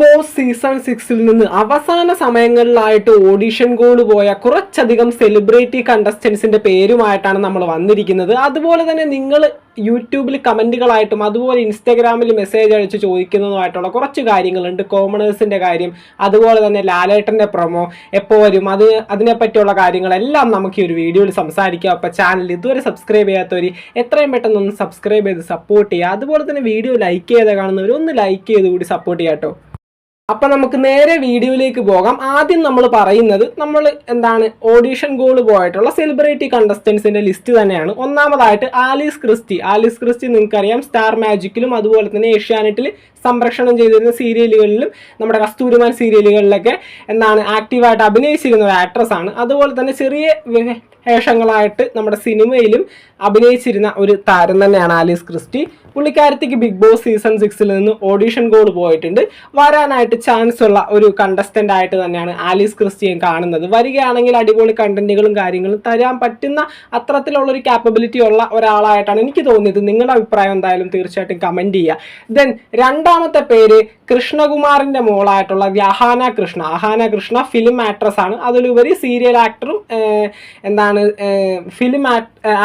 Boss season സിക്സിൽ നിന്ന് അവസാന സമയങ്ങളിലായിട്ട് ഓഡിഷൻ ഗോൾ പോയ കുറച്ചധികം സെലിബ്രിറ്റി കണ്ടസ്റ്റൻസിന്റെ പേരുമായിട്ടാണ് നമ്മൾ വന്നിരിക്കുന്നത്. അതുപോലെ തന്നെ നിങ്ങൾ യൂട്യൂബിൽ കമന്റുകളായിട്ടും അതുപോലെ ഇൻസ്റ്റാഗ്രാമിൽ മെസ്സേജ് അയച്ച് ചോദിക്കുന്നതുമായിട്ടുള്ള കുറച്ച് കാര്യങ്ങളുണ്ട്. കോമണേഴ്സിന്റെ കാര്യം അതുപോലെ തന്നെ ലാലേട്ടന്റെ പ്രൊമോ എപ്പോൾ വരും അത് അതിനെപ്പറ്റിയുള്ള കാര്യങ്ങളെല്ലാം നമുക്ക് ഈ ഒരു വീഡിയോയിൽ സംസാരിക്കാം. അപ്പോൾ ചാനൽ ഇതുവരെ സബ്സ്ക്രൈബ് ചെയ്യാത്തവർ എത്രയും പെട്ടെന്ന് ഒന്ന് സബ്സ്ക്രൈബ് ചെയ്ത് സപ്പോർട്ട് ചെയ്യുക. അതുപോലെ തന്നെ വീഡിയോ ലൈക്ക് ചെയ്ത് കാണുന്നവർ ഒന്ന് ലൈക്ക് ചെയ്ത് കൂടി സപ്പോർട്ട് ചെയ്യാം കേട്ടോ അപ്പൊ നമുക്ക് നേരെ വീഡിയോയിലേക്ക് പോകാം. ആദ്യം നമ്മൾ പറയുന്നത് നമ്മൾ എന്താണ് ഓഡീഷൻ ഗോൾ പോയിട്ടുള്ള സെലിബ്രിറ്റി കണ്ടസ്റ്റൻസിന്റെ ലിസ്റ്റ് തന്നെയാണ്. ഒന്നാമതായിട്ട് ആലീസ് ക്രിസ്റ്റി. ആലീസ് ക്രിസ്റ്റി നിങ്ങൾക്കറിയാം സ്റ്റാർ മാജിക്കിലും അതുപോലെ തന്നെ ഏഷ്യാനെറ്റിൽ സംപ്രേഷണം ചെയ്തിരുന്ന സീരിയലുകളിലും നമ്മുടെ കസ്തൂരിമാൻ സീരിയലുകളിലൊക്കെ എന്താണ് ആക്റ്റീവായിട്ട് അഭിനയിച്ചിരുന്ന ഒരു ആക്ട്രസ് ആണ്. അതുപോലെ തന്നെ ചെറിയ വേഷങ്ങളായിട്ട് നമ്മുടെ സിനിമയിലും അഭിനയിച്ചിരുന്ന ഒരു താരം തന്നെയാണ് ആലീസ് ക്രിസ്റ്റി. പുള്ളിക്കാരത്തിക്ക് ബിഗ് ബോസ് സീസൺ സിക്സിൽ നിന്ന് ഓഡീഷൻ കോൾ പോയിട്ടുണ്ട്. വരാനായിട്ട് ചാൻസ് ഉള്ള ഒരു കണ്ടസ്റ്റന്റ് ആയിട്ട് തന്നെയാണ് ആലീസ് ക്രിസ്റ്റിയൻ കാണുന്നത്. വരികയാണെങ്കിൽ അടിപൊളി കണ്ടന്റുകളും കാര്യങ്ങളും തരാൻ പറ്റുന്ന അത്തരത്തിലുള്ള ഒരു കാപ്പബിലിറ്റി ഉള്ള ഒരാളായിട്ടാണ് എനിക്ക് തോന്നിയത്. നിങ്ങളുടെ അഭിപ്രായം എന്തായാലും തീർച്ചയായിട്ടും കമന്റ് ചെയ്യുക. ദെൻ രണ്ടാമത്തെ പേര് കൃഷ്ണകുമാറിന്റെ മോളായിട്ടുള്ള വ്യാഹാന കൃഷ്ണ. ആഹാന കൃഷ്ണ ഫിലിം ആക്ട്രസ് ആണ്. അതിലുപരി സീരിയൽ ആക്ടറും എന്താണ് ഫിലിം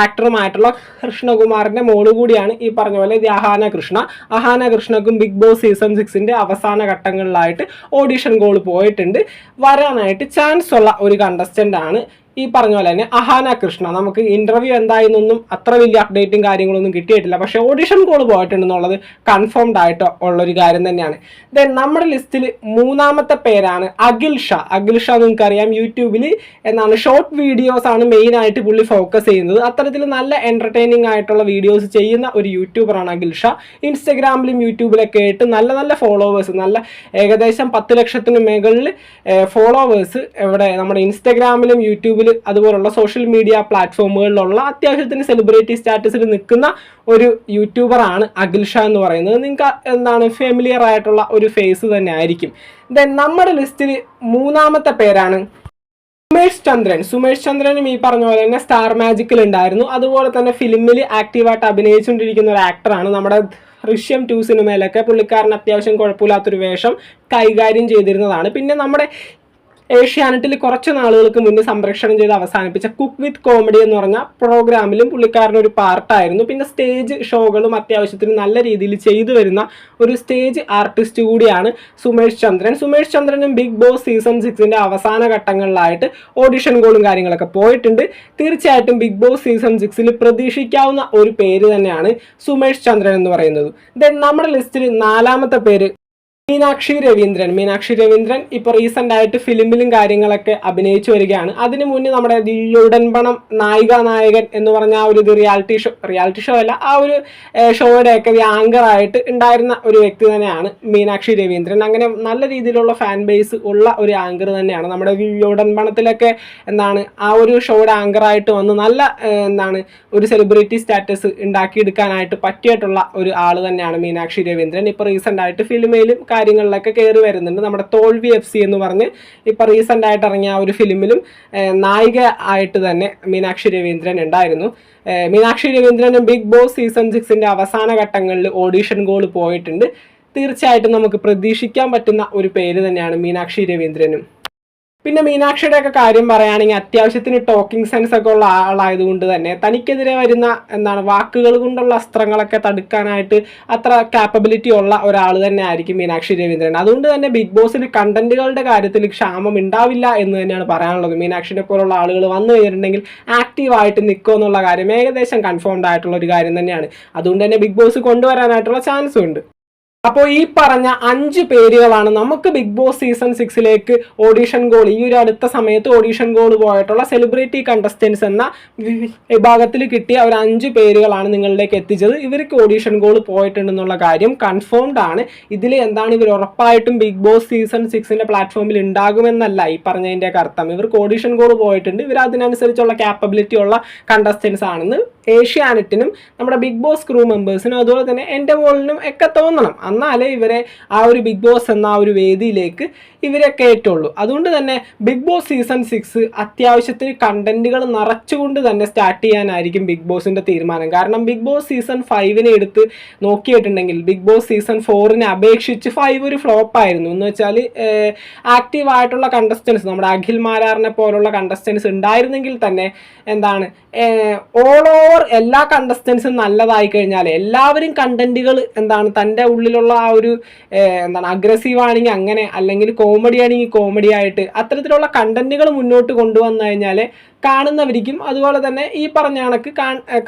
ആക്ടറുമായിട്ടുള്ള കൃഷ്ണകുമാറിന്റെ മോൾ കൂടിയാണ് ഈ പറഞ്ഞ പോലെ അഹാന കൃഷ്ണ. അഹാന കൃഷ്ണക്കും ബിഗ് ബോസ് സീസൺ സിക്സിന്റെ അവസാന ഘട്ടങ്ങളിലായിട്ട് ഓഡിഷൻ കോൾ പോയിട്ടുണ്ട്. വരാനായിട്ട് ചാൻസ് ഉള്ള ഒരു കണ്ടസ്റ്റന്റ് ആണ് ഈ പറഞ്ഞ പോലെ തന്നെ അഹാന കൃഷ്ണ. നമുക്ക് ഇന്റർവ്യൂ എന്തായെന്നൊന്നും അത്ര വലിയ അപ്ഡേറ്റും കാര്യങ്ങളൊന്നും കിട്ടിയിട്ടില്ല. പക്ഷെ ഓഡിഷൻ കോൾ പോയിട്ടുണ്ടെന്നുള്ളത് കൺഫേംഡ് ആയിട്ട് ഉള്ളൊരു കാര്യം തന്നെയാണ്. ദെൻ നമ്മുടെ ലിസ്റ്റിൽ മൂന്നാമത്തെ പേരാണ് അഖിൽ ഷാ. അഖിൽ ഷാ നിങ്ങൾക്കറിയാം യൂട്യൂബിൽ എന്നാണ് ഷോർട്ട് വീഡിയോസ് ആണ് മെയിൻ ആയിട്ട് പുള്ളി ഫോക്കസ് ചെയ്യുന്നത്. അത്തരത്തിൽ നല്ല എന്റർടൈനിങ് ആയിട്ടുള്ള വീഡിയോസ് ചെയ്യുന്ന ഒരു യൂട്യൂബറാണ് അഖിൽ ഷാ. ഇൻസ്റ്റഗ്രാമിലും യൂട്യൂബിലൊക്കെ ആയിട്ട് നല്ല നല്ല ഫോളോവേഴ്സ് നല്ല ഏകദേശം പത്ത് ലക്ഷത്തിന് മുകളിൽ ഫോളോവേഴ്സ് ഇവിടെ നമ്മുടെ ഇൻസ്റ്റഗ്രാമിലും യൂട്യൂബിലും അതുപോലുള്ള സോഷ്യൽ മീഡിയ പ്ലാറ്റ്ഫോമുകളിലുള്ള അത്യാവശ്യത്തിന് സെലിബ്രിറ്റി സ്റ്റാറ്റസിൽ നിൽക്കുന്ന ഒരു യൂട്യൂബറാണ് അഖിൽ ഷാ എന്ന് പറയുന്നത്. നിങ്ങൾക്ക് എന്താണ് ഫെമിലിയർ ആയിട്ടുള്ള ഒരു ഫേസ് തന്നെ ആയിരിക്കും. ദെൻ നമ്മുടെ ലിസ്റ്റിൽ മൂന്നാമത്തെ പേരാണ് സുമേഷ് ചന്ദ്രൻ. സുമേഷ് ചന്ദ്രനും ഈ പറഞ്ഞ പോലെ തന്നെ സ്റ്റാർ മാജിക്കിൽ ഉണ്ടായിരുന്നു. അതുപോലെ തന്നെ ഫിലിമിൽ ആക്റ്റീവായിട്ട് അഭിനയിച്ചുകൊണ്ടിരിക്കുന്ന ഒരു ആക്ടറാണ് നമ്മുടെ ദൃശ്യം ടു സിനിമയിലൊക്കെ പുള്ളിക്കാരൻ അത്യാവശ്യം കുഴപ്പമില്ലാത്തൊരു വേഷം കൈകാര്യം ചെയ്തിരുന്നതാണ്. പിന്നെ നമ്മുടെ ഏഷ്യാനെറ്റിൽ കുറച്ച് നാളുകൾക്ക് മുന്നേ സംപ്രേഷണം ചെയ്ത് അവസാനിപ്പിച്ച കുക്ക് വിത്ത് കോമഡി എന്ന് പറഞ്ഞ പ്രോഗ്രാമിലും പുള്ളിക്കാരൻ ഒരു പാർട്ടായിരുന്നു. പിന്നെ സ്റ്റേജ് ഷോകളും അത്യാവശ്യത്തിന് നല്ല രീതിയിൽ ചെയ്തു വരുന്ന ഒരു സ്റ്റേജ് ആർട്ടിസ്റ്റ് കൂടിയാണ് സുമേഷ് ചന്ദ്രൻ. സുമേഷ് ചന്ദ്രനും ബിഗ് ബോസ് സീസൺ സിക്സിന്റെ അവസാന ഘട്ടങ്ങളിലായിട്ട് ഓഡിഷൻ കോളും കാര്യങ്ങളൊക്കെ പോയിട്ടുണ്ട്. തീർച്ചയായിട്ടും ബിഗ് ബോസ് സീസൺ സിക്സിൽ പ്രതീക്ഷിക്കാവുന്ന ഒരു പേര് തന്നെയാണ് സുമേഷ് ചന്ദ്രൻ എന്ന് പറയുന്നത്. ദെൻ നമ്മുടെ ലിസ്റ്റിൽ നാലാമത്തെ പേര് മീനാക്ഷി രവീന്ദ്രൻ. മീനാക്ഷി രവീന്ദ്രൻ ഇപ്പൊ റീസെന്റ് ആയിട്ട് ഫിലിമിലും കാര്യങ്ങളൊക്കെ അഭിനയിച്ചു വരികയാണ്. അതിനു മുന്നേ നമ്മുടെ ഉടൻപണം നായിക നായകൻ എന്ന് പറഞ്ഞ ആ ഒരു ഇത് റിയാലിറ്റി ഷോ റിയാലിറ്റി ഷോ അല്ല ആ ഒരു ഷോയുടെ ഷോയുടെയൊക്കെ ആങ്കർ ആയിട്ട് ഉണ്ടായിരുന്ന ഒരു വ്യക്തി തന്നെയാണ് മീനാക്ഷി രവീന്ദ്രൻ. അങ്ങനെ നല്ല രീതിയിലുള്ള ഫാൻ ബേസ് ഉള്ള ഒരു ആങ്കർ തന്നെയാണ്. നമ്മുടെ ഉടൻപണത്തിലൊക്കെ എന്താണ് ആ ഒരു ഷോയുടെ ആങ്കർ ആയിട്ട് വന്ന് നല്ല എന്താണ് ഒരു സെലിബ്രിറ്റി സ്റ്റാറ്റസ് ഉണ്ടാക്കിയെടുക്കാനായിട്ട് പറ്റിയിട്ടുള്ള ഒരു ആൾ തന്നെയാണ് മീനാക്ഷി രവീന്ദ്രൻ. ഇപ്പൊ റീസെന്റ് ആയിട്ട് ഫിലിമയിലും കാര്യങ്ങളിലൊക്കെ കയറി വരുന്നുണ്ട്. നമ്മുടെ തോൽവി എഫ് സി എന്ന് പറഞ്ഞ് ഇപ്പം റീസെന്റ് ആയിട്ട് ഇറങ്ങിയ ആ ഒരു ഫിലിമിലും നായിക ആയിട്ട് തന്നെ മീനാക്ഷി രവീന്ദ്രൻ ഉണ്ടായിരുന്നു. മീനാക്ഷി രവീന്ദ്രനും ബിഗ് ബോസ് സീസൺ സിക്സിന്റെ അവസാന ഘട്ടങ്ങളിൽ ഓഡീഷൻ ഗോൾ പോയിട്ടുണ്ട്. തീർച്ചയായിട്ടും നമുക്ക് പ്രതീക്ഷിക്കാൻ പറ്റുന്ന ഒരു പേര് തന്നെയാണ് മീനാക്ഷി രവീന്ദ്രനും. പിന്നെ മീനാക്ഷിയുടെ ഒക്കെ കാര്യം പറയുകയാണെങ്കിൽ അത്യാവശ്യത്തിന് ടോക്കിംഗ് സെൻസ് ഒക്കെ ഉള്ള ആളായതുകൊണ്ട് തന്നെ തനിക്കെതിരെ വരുന്ന എന്താണ് വാക്കുകൾ കൊണ്ടുള്ള അസ്ത്രങ്ങളൊക്കെ തടുക്കാനായിട്ട് അത്ര കാപ്പബിലിറ്റി ഉള്ള ഒരാൾ തന്നെ ആയിരിക്കും മീനാക്ഷി രവീന്ദ്രൻ. അതുകൊണ്ട് തന്നെ ബിഗ് ബോസിൽ കണ്ടന്റുകളുടെ കാര്യത്തിൽ ക്ഷാമം ഉണ്ടാവില്ല എന്ന് തന്നെയാണ് പറയാനുള്ളത്. മീനാക്ഷിനെ പോലുള്ള ആളുകൾ വന്നു കഴിഞ്ഞിട്ടുണ്ടെങ്കിൽ ആക്റ്റീവായിട്ട് നിൽക്കുമോ എന്നുള്ള കാര്യം ഏകദേശം കൺഫേംഡ് ആയിട്ടുള്ള ഒരു കാര്യം തന്നെയാണ്. അതുകൊണ്ട് തന്നെ ബിഗ് ബോസ് കൊണ്ടുവരാനായിട്ടുള്ള ചാൻസും ഉണ്ട്. അപ്പോൾ ഈ പറഞ്ഞ അഞ്ച് പേരുകളാണ് നമുക്ക് ബിഗ് ബോസ് സീസൺ സിക്സിലേക്ക് ഓഡീഷൻ ഗോൾ ഈ ഒരു അടുത്ത സമയത്ത് ഓഡീഷൻ ഗോൾ പോയിട്ടുള്ള സെലിബ്രിറ്റി കണ്ടസ്റ്റൻസ് എന്ന വിഭാഗത്തിൽ കിട്ടിയ ഒരു അഞ്ച് പേരുകളാണ് നിങ്ങളിലേക്ക് എത്തിച്ചത്. ഇവർക്ക് ഓഡീഷൻ ഗോൾ പോയിട്ടുണ്ടെന്നുള്ള കാര്യം കൺഫേംഡ് ആണ്. ഇതിൽ എന്താണ് ഇവർ ഉറപ്പായിട്ടും ബിഗ് ബോസ് സീസൺ സിക്സിന്റെ പ്ലാറ്റ്ഫോമിൽ ഉണ്ടാകുമെന്നല്ല ഈ പറഞ്ഞതിന്റെ അർത്ഥം. ഇവർക്ക് ഓഡീഷൻ ഗോൾ പോയിട്ടുണ്ട്. ഇവർ അതിനനുസരിച്ചുള്ള ക്യാപ്പബിലിറ്റി ഉള്ള കണ്ടസ്റ്റൻസ് ആണെന്ന് ഏഷ്യാനെറ്റിനും നമ്മുടെ ബിഗ് ബോസ് ക്രൂ മെമ്പേഴ്സിനും അതുപോലെ തന്നെ എന്റെ മോളിനും ഒക്കെ തോന്നണം. എന്നാലേ ഇവരെ ആ ഒരു ബിഗ് ബോസ് എന്ന ആ ഒരു വേദിയിലേക്ക് ഇവരെ കയറ്റുള്ളൂ. അതുകൊണ്ട് തന്നെ ബിഗ് ബോസ് സീസൺ സിക്സ് അത്യാവശ്യത്തിന് കണ്ടന്റുകൾ നിറച്ചുകൊണ്ട് തന്നെ സ്റ്റാർട്ട് ചെയ്യാനായിരിക്കും ബിഗ് ബോസിന്റെ തീരുമാനം. കാരണം ബിഗ് ബോസ് സീസൺ ഫൈവിനെ എടുത്ത് നോക്കിയിട്ടുണ്ടെങ്കിൽ ബിഗ് ബോസ് സീസൺ ഫോറിനെ അപേക്ഷിച്ച് ഫൈവ് ഒരു ഫ്ലോപ്പ് ആയിരുന്നു. എന്ന് വെച്ചാൽ ആക്റ്റീവ് ആയിട്ടുള്ള കണ്ടസ്റ്റൻസ് നമ്മുടെ അഖിൽ മാരാറിനെ പോലുള്ള കണ്ടസ്റ്റൻസ് ഉണ്ടായിരുന്നെങ്കിൽ തന്നെ എന്താണ് ഓൾ ഓവർ എല്ലാ കണ്ടസ്റ്റൻസും നല്ലതായി കഴിഞ്ഞാൽ എല്ലാവരും കണ്ടന്റുകൾ എന്താണ് തന്റെ ഉള്ളിലുള്ള ആ ഒരു എന്താണ് അഗ്രസീവ് ആണെങ്കിൽ അങ്ങനെ അല്ലെങ്കിൽ കോമഡി ആണെങ്കിൽ കോമഡി ആയിട്ട് അത്തരത്തിലുള്ള കണ്ടന്റുകൾ മുന്നോട്ട് കൊണ്ടുവന്നു കഴിഞ്ഞാൽ കാണുന്നവർക്കും അതുപോലെ തന്നെ ഈ പറഞ്ഞ കണക്ക്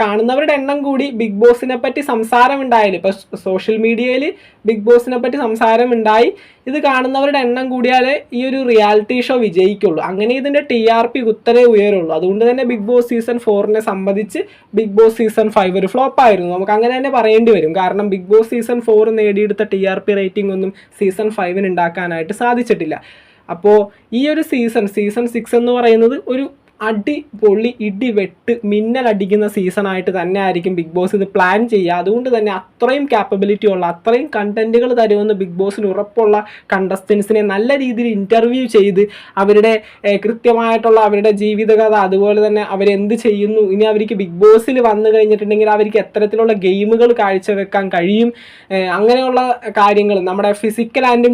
കാണുന്നവരുടെ എണ്ണം കൂടി ബിഗ് ബോസിനെ പറ്റി സംസാരം ഉണ്ടായാലും ഇപ്പൊ സോഷ്യൽ മീഡിയയിൽ ബിഗ് ബോസിനെ പറ്റി സംസാരം ഉണ്ടായി ഇത് കാണുന്നവരുടെ എണ്ണം കൂടിയാലേ ഈ ഒരു റിയാലിറ്റി ഷോ വിജയിക്കുള്ളൂ. അങ്ങനെ ഇതിന്റെ ടി ആർ പി കുത്തനെ ഉയരുള്ളൂ. അതുകൊണ്ട് തന്നെ ബിഗ് ബോസ് സീസൺ ഫോറിനെ സംബന്ധിച്ച് ബിഗ് ബോസ് സീസൺ ഫൈവ് ഒരു ഫ്ലോപ്പ് ആയിരുന്നു. നമുക്ക് അങ്ങനെ തന്നെ പറയേണ്ടി വരും. കാരണം ബിഗ് ബോസ് സീസൺ ഫോർ നേടിയെടുത്ത ടി ആർ പി റേറ്റിംഗ് ഒന്നും സീസൺ ഫൈവിന് ഉണ്ടാക്കാനായിട്ട് സാധിച്ചിട്ടില്ല. അപ്പോൾ ഈ ഒരു സീസൺ സീസൺ സിക്സ് എന്ന് പറയുന്നത് ഒരു അടി പൊള്ളി ഇടി വെട്ട് മിന്നലടിക്കുന്ന സീസണായിട്ട് തന്നെ ആയിരിക്കും ബിഗ് ബോസ് ഇത് പ്ലാൻ ചെയ്യുക. അതുകൊണ്ട് തന്നെ അത്രയും ക്യാപ്പബിലിറ്റി ഉള്ള അത്രയും കണ്ടന്റുകൾ തരുമെന്ന് ബിഗ് ബോസിന് ഉറപ്പുള്ള കണ്ടസ്റ്റൻസിനെ നല്ല രീതിയിൽ ഇന്റർവ്യൂ ചെയ്ത് അവരുടെ കൃത്യമായിട്ടുള്ള അവരുടെ ജീവിതകഥ അതുപോലെ തന്നെ അവരെന്ത് ചെയ്യുന്നു ഇനി അവർക്ക് ബിഗ് ബോസിൽ വന്നു കഴിഞ്ഞിട്ടുണ്ടെങ്കിൽ അവർക്ക് എത്തരത്തിലുള്ള ഗെയിമുകൾ കാഴ്ചവെക്കാൻ കഴിയും. അങ്ങനെയുള്ള കാര്യങ്ങൾ നമ്മുടെ ഫിസിക്കൽ ആൻഡ്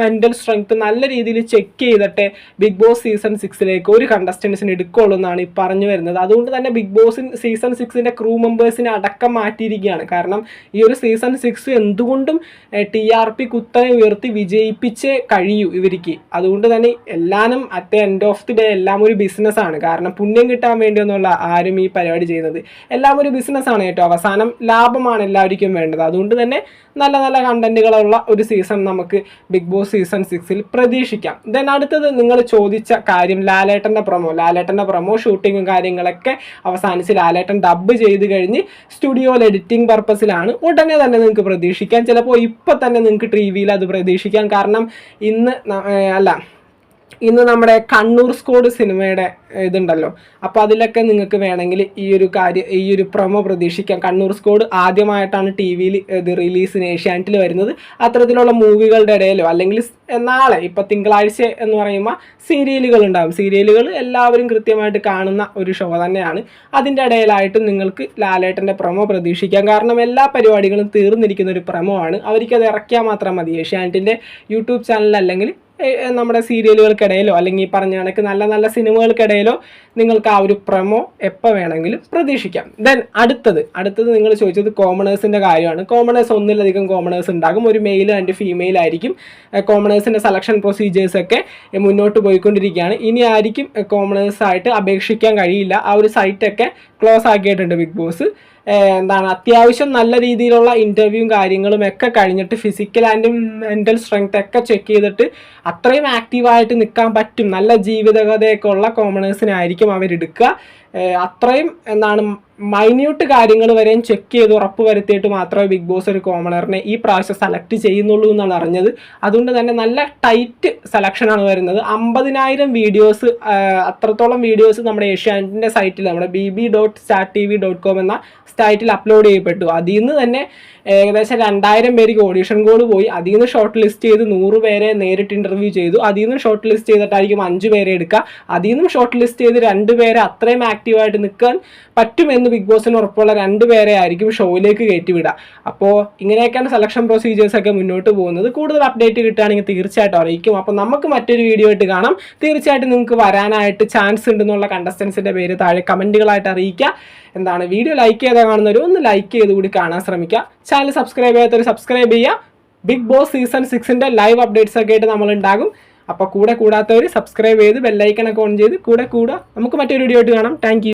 മെന്റൽ സ്ട്രെങ്ത് നല്ല രീതിയിൽ ചെക്ക് ചെയ്തിട്ട് ബിഗ് ബോസ് സീസൺ സിക്സിലേക്ക് ഒരു കണ്ടസ്റ്റൻസിന് എടുക്കുള്ളൂ എന്നാണ് ഈ പറഞ്ഞു വരുന്നത്. അതുകൊണ്ട് തന്നെ ബിഗ് ബോസിൻ സീസൺ സിക്സിന്റെ ക്രൂ മെമ്പേഴ്സിനെ അടക്കം മാറ്റിയിരിക്കുകയാണ്. കാരണം ഈ ഒരു സീസൺ സിക്സ് എന്തുകൊണ്ടും ടി ആർ പി കുത്തനെ ഉയർത്തി വിജയിപ്പിച്ചേ കഴിയൂ ഇവർക്ക്. അതുകൊണ്ട് തന്നെ എല്ലാനും at end of the day എല്ലാം ഒരു ബിസിനസ്സാണ് കാരണം പുണ്യം കിട്ടാൻ വേണ്ടിയൊന്നുമല്ല ആരും ഈ പരിപാടി ചെയ്യുന്നത്. എല്ലാം ഒരു ബിസിനസ്സാണ് ഏറ്റവും അവസാനം ലാഭമാണ് എല്ലാവർക്കും വേണ്ടത്. അതുകൊണ്ട് തന്നെ നല്ല നല്ല കണ്ടന്റുകളുള്ള ഒരു സീസൺ നമുക്ക് ബിഗ് ബോസ് സീസൺ സിക്സിൽ പ്രതീക്ഷിക്കാം. ദെൻ അടുത്തത് നിങ്ങൾ ചോദിച്ച കാര്യം ലാലേട്ടന്റെ പ്രൊമോ ലാലേട്ടന്റെ പ്രൊമോ ഷൂട്ടിങ്ങും കാര്യങ്ങളൊക്കെ അവസാനിച്ച് ലാലേട്ടൻ ഡബ് ചെയ്ത് കഴിഞ്ഞ് സ്റ്റുഡിയോയിൽ എഡിറ്റിംഗ് പർപ്പസിലാണ് ഉടനെ തന്നെ നിങ്ങൾക്ക് പ്രതീക്ഷിക്കാം. ചിലപ്പോൾ ഇപ്പം തന്നെ നിങ്ങൾക്ക് ടി വിയിൽ അത് പ്രതീക്ഷിക്കാം. കാരണം ഇന്ന് അല്ല ഇന്ന് നമ്മുടെ കണ്ണൂർ സ്കോഡ് സിനിമയുടെ ഇതുണ്ടല്ലോ. അപ്പോൾ അതിലൊക്കെ നിങ്ങൾക്ക് വേണമെങ്കിൽ ഈ ഒരു കാര്യം ഈ ഒരു പ്രൊമോ പ്രതീക്ഷിക്കാം. കണ്ണൂർ സ്കോഡ് ആദ്യമായിട്ടാണ് ടി വിയിൽ ഇത് റിലീസിന് ഏഷ്യാനെറ്റിൽ വരുന്നത്. അത്തരത്തിലുള്ള മൂവികളുടെ ഇടയിലോ അല്ലെങ്കിൽ നാളെ ഇപ്പോൾ തിങ്കളാഴ്ച എന്ന് പറയുമ്പോൾ സീരിയലുകൾ ഉണ്ടാകും സീരിയലുകൾ എല്ലാവരും കൃത്യമായിട്ട് കാണുന്ന ഒരു ഷോ തന്നെയാണ്. അതിന്റെ ഇടയിലായിട്ട് നിങ്ങൾക്ക് ലാലേട്ടന്റെ പ്രൊമോ പ്രതീക്ഷിക്കാം. കാരണം എല്ലാ പരിപാടികളും തീർന്നിരിക്കുന്ന ഒരു പ്രൊമോ ആണ്. അവർക്കത് ഇറക്കിയാൽ മാത്രം മതി. ഏഷ്യാനെറ്റിന്റെ യൂട്യൂബ് ചാനൽ അല്ലെങ്കിൽ നമ്മുടെ സീരിയലുകൾക്കിടയിലോ അല്ലെങ്കിൽ പറഞ്ഞ കണക്ക് നല്ല നല്ല സിനിമകൾക്കിടയിലോ നിങ്ങൾക്ക് ആ ഒരു പ്രമോ എപ്പോൾ വേണമെങ്കിലും പ്രതീക്ഷിക്കാം. ദെൻ അടുത്തത് അടുത്തത് നിങ്ങൾ ചോദിച്ചത് കോമണേഴ്സിന്റെ കാര്യമാണ്. കോമണേഴ്സ് ഒന്നിലധികം കോമണേഴ്സ് ഉണ്ടാകും. ഒരു മെയിൽ ആൻഡ് ഫീമെയിൽ ആയിരിക്കും. കോമണേഴ്സിന്റെ സെലക്ഷൻ പ്രൊസീജിയേഴ്സൊക്കെ മുന്നോട്ട് പോയിക്കൊണ്ടിരിക്കുകയാണ്. ഇനി ആയിരിക്കും കോമണേഴ്സായിട്ട് അപേക്ഷിക്കാൻ കഴിയില്ല. ആ ഒരു സൈറ്റൊക്കെ ക്ലോസ് ആക്കിയിട്ടുണ്ട് ബിഗ് ബോസ്. എന്താണ് അത്യാവശ്യം നല്ല രീതിയിലുള്ള ഇന്റർവ്യൂവും കാര്യങ്ങളും ഒക്കെ കഴിഞ്ഞിട്ട് ഫിസിക്കൽ ആൻഡ് മെന്റൽ സ്ട്രെങ്ത് ഒക്കെ ചെക്ക് ചെയ്തിട്ട് അത്രയും ആക്റ്റീവായിട്ട് നിൽക്കാൻ പറ്റും. നല്ല ജീവിതകഥയൊക്കെ ഉള്ള കോമണേഴ്സിനായിരിക്കും അവരെടുക്കുക അത്രയും എന്താണ് മൈന്യൂട്ട് കാര്യങ്ങൾ വരെയും ചെക്ക് ചെയ്ത് ഉറപ്പ് വരുത്തിയിട്ട് മാത്രമേ ബിഗ് ബോസ് ഒരു കോമണറിനെ ഈ പ്രാവശ്യം സെലക്ട് ചെയ്യുന്നുള്ളൂ എന്നാണ് അറിഞ്ഞത്. അതുകൊണ്ട് തന്നെ നല്ല ടൈറ്റ് സെലക്ഷനാണ് വരുന്നത്. അമ്പതിനായിരം വീഡിയോസ് അത്രത്തോളം വീഡിയോസ് നമ്മുടെ ഏഷ്യാനെറ്റിന്റെ സൈറ്റിൽ നമ്മുടെ B B dot star T V dot com എന്ന സൈറ്റിൽ അപ്ലോഡ് ചെയ്യപ്പെട്ടു. അതിൽ നിന്ന് തന്നെ ഏകദേശം രണ്ടായിരം പേർക്ക് ഓഡീഷൻ കോൾ പോയി. അതിൽ നിന്ന് ഷോർട്ട് ലിസ്റ്റ് ചെയ്ത് നൂറ് പേരെ നേരിട്ട് ഇന്റർവ്യൂ ചെയ്തു. അതിൽ നിന്ന് ഷോർട്ട് ലിസ്റ്റ് ചെയ്തിട്ടായിരിക്കും അഞ്ച് പേരെ എടുക്കുക. അതിൽ നിന്നും ഷോർട്ട് ലിസ്റ്റ് ചെയ്ത് രണ്ട് പേരെ അത്രയും ആക്റ്റീവായിട്ട് നിൽക്കാൻ പറ്റുമെന്ന് ബിഗ് ബോസിന് ഉറപ്പുള്ള രണ്ട് പേരെ ആയിരിക്കും ഷോയിലേക്ക് കയറ്റിവിടുക. അപ്പോൾ ഇങ്ങനെയൊക്കെയാണ് സെലക്ഷൻ പ്രൊസീജിയേഴ്സ് ഒക്കെ മുന്നോട്ട് പോകുന്നത്. കൂടുതൽ അപ്ഡേറ്റ് കിട്ടുകയാണെങ്കിൽ തീർച്ചയായിട്ടും അറിയിക്കും. അപ്പോൾ നമുക്ക് മറ്റൊരു വീഡിയോ ആയിട്ട് കാണാം. തീർച്ചയായിട്ടും നിങ്ങൾക്ക് വരാനായിട്ട് ചാൻസ് ഉണ്ടെന്നുള്ള കണ്ടസ്റ്റൻസിന്റെ പേര് താഴെ കമന്റുകളായിട്ട് അറിയിക്കുക. എന്താണ്? വീഡിയോ ലൈക്ക് ചെയ്താൽ കാണുന്നവർ ഒന്ന് ലൈക്ക് ചെയ്ത് കൂടി കാണാൻ ശ്രമിക്കുക. ചാനൽ സബ്സ്ക്രൈബ് ചെയ്യാത്തവർ സബ്സ്ക്രൈബ് ചെയ്യുക. ബിഗ് ബോസ് സീസൺ സിക്സിന്റെ ലൈവ് അപ്ഡേറ്റ്സ് ഒക്കെ ആയിട്ട് നമ്മൾ ഉണ്ടാകും അപ്പോൾ കൂടെ കൂടാത്തവർ സബ്സ്ക്രൈബ് ചെയ്ത് ബെല്ലൈക്കണൊക്കെ ഓൺ ചെയ്ത് കൂടെ കൂടുക നമുക്ക് മറ്റൊരു വീഡിയോ ആയിട്ട് കാണാം. താങ്ക്